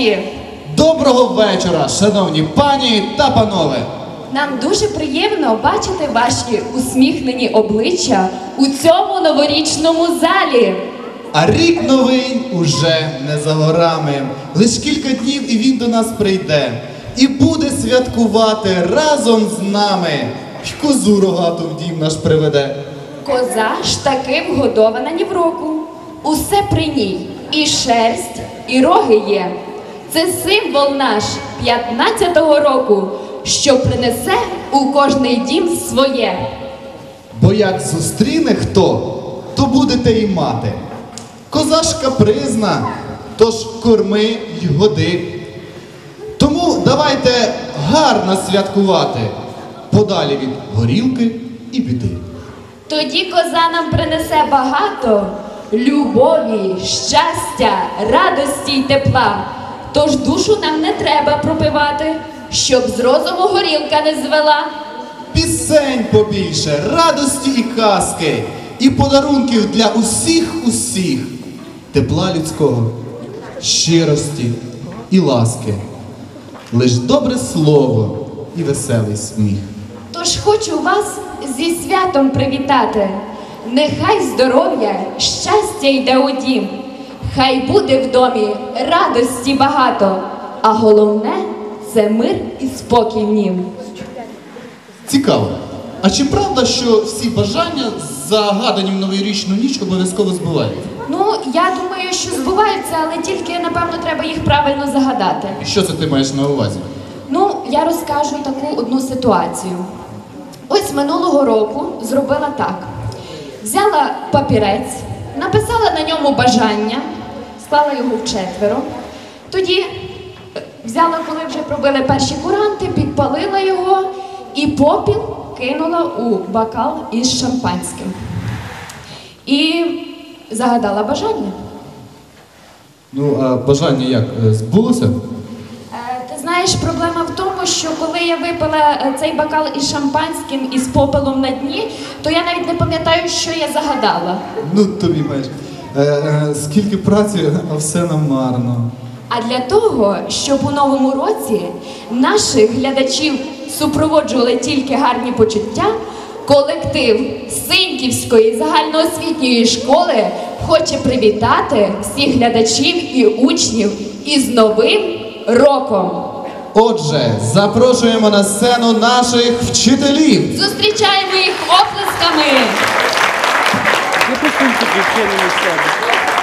щасті! Доброго вечора, шановні пані та панове! Нам дуже приємно бачити ваші усміхнені обличчя у цьому новорічному залі. А рік новий уже не за горами. Лиш кілька днів і він до нас прийде. І буде святкувати разом з нами. Й козу рогату в дім наш приведе. Коза ж таки вгодована ні в року. Усе при ній. І шерсть, і роги є. Це символ наш 15-го року, що принесе у кожний дім своє. Бо як зустріне хто, то будете і мати. Коза ж капризна, тож корми й годи. Тому давайте гарно святкувати, подалі від горілки і біди. Тоді коза нам принесе багато любові, щастя, радості й тепла. Тож душу нам не треба пропивати, щоб з розуму горілка не звела. Пісень побільше, радості і казки, і подарунків для усіх усіх, тепла людського, щирості і ласки, лиш добре слово і веселий сміх. Тож хочу вас зі святом привітати. Нехай здоров'я, щастя йде у дім. Хай буде в домі радості багато, а головне це мир і спокій в нім. Цікаво. А чи правда, що всі бажання, загадані в новорічну ніч, обов'язково збуваються? Ну, я думаю, що збуваються, але тільки напевно треба їх правильно загадати. І що це ти маєш на увазі? Ну, я розкажу таку одну ситуацію. Ось минулого року зробила так: взяла папірець, написала на ньому бажання, склала його в четверо. Тоді е, взяла, коли вже пробили перші куранти, підпалила його і попіл кинула у бокал із шампанським. І загадала бажання. Ну, а бажання як? е, Збулося? Е, Ти знаєш, проблема в тому, що коли я випила цей бокал із шампанським і з попелом на дні, то я навіть не пам'ятаю, що я загадала. Ну, тобі маєш. Е, е, скільки праці, а все намарно. А для того, щоб у новому році наших глядачів супроводжували тільки гарні почуття, колектив Синьківської загальноосвітньої школи хоче привітати всіх глядачів і учнів із Новим роком. Отже, запрошуємо на сцену наших вчителів. Зустрічаємо їх оплесками! Запустимся причинами дівчини Ой, наші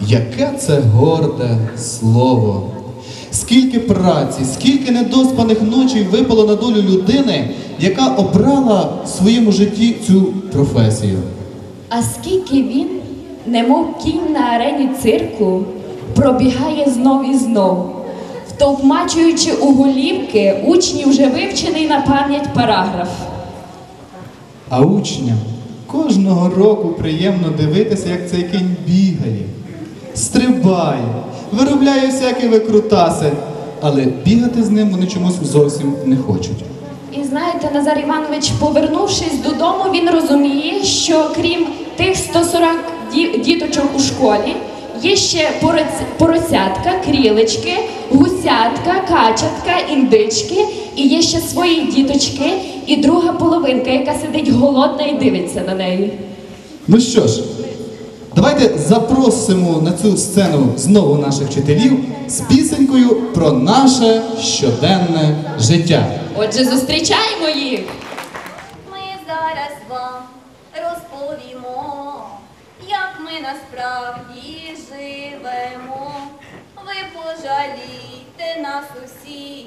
Яке це горде слово. Скільки праці, скільки недоспаних ночей випало на долю людини, яка обрала в своєму житті цю професію. А скільки він, немов кінь на арені цирку, пробігає знов і знов, втовмачуючи у голівки учнів вже вивчений на пам'ять параграф. А учням кожного року приємно дивитися, як цей кінь бігає, стрибає, виробляє всякі викрутаси, але бігати з ним вони чомусь зовсім не хочуть. І знаєте, Назар Іванович, повернувшись додому, він розуміє, що крім тих 140 ді- діточок у школі, є ще поросятка, крілечки, гусятка, качатка, індички, і є ще свої діточки, і друга половинка, яка сидить голодна і дивиться на неї. Ну що ж, давайте запросимо на цю сцену знову наших вчителів з пісенькою про наше щоденне життя. Отже, зустрічаємо їх! Ми зараз вам розповімо, як ми насправді живемо. Ви пожалійте нас усіх,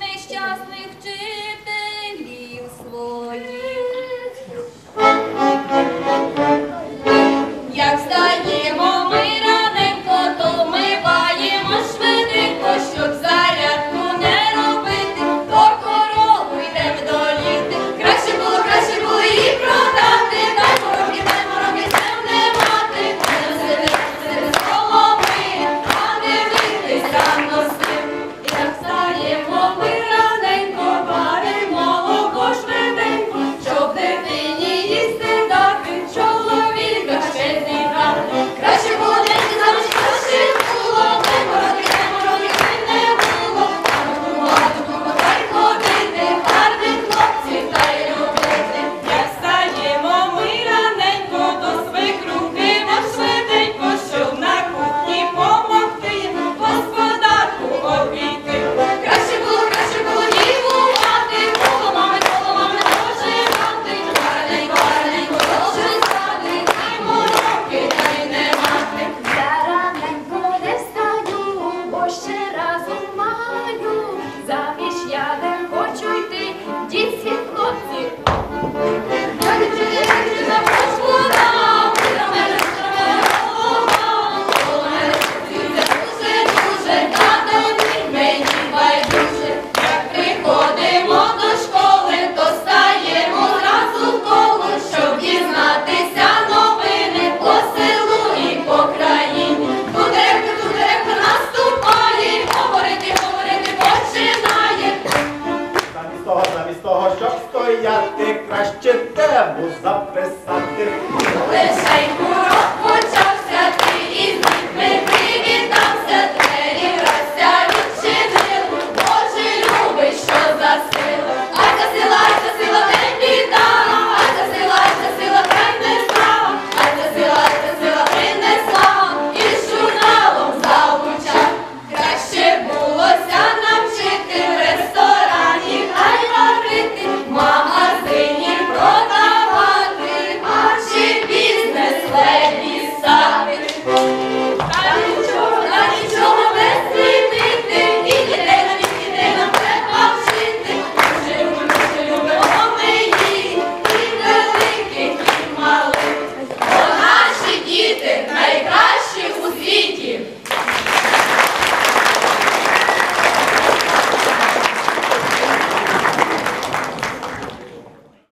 нещасних вчителів своїх. Як стаємо ми. cepte muzdab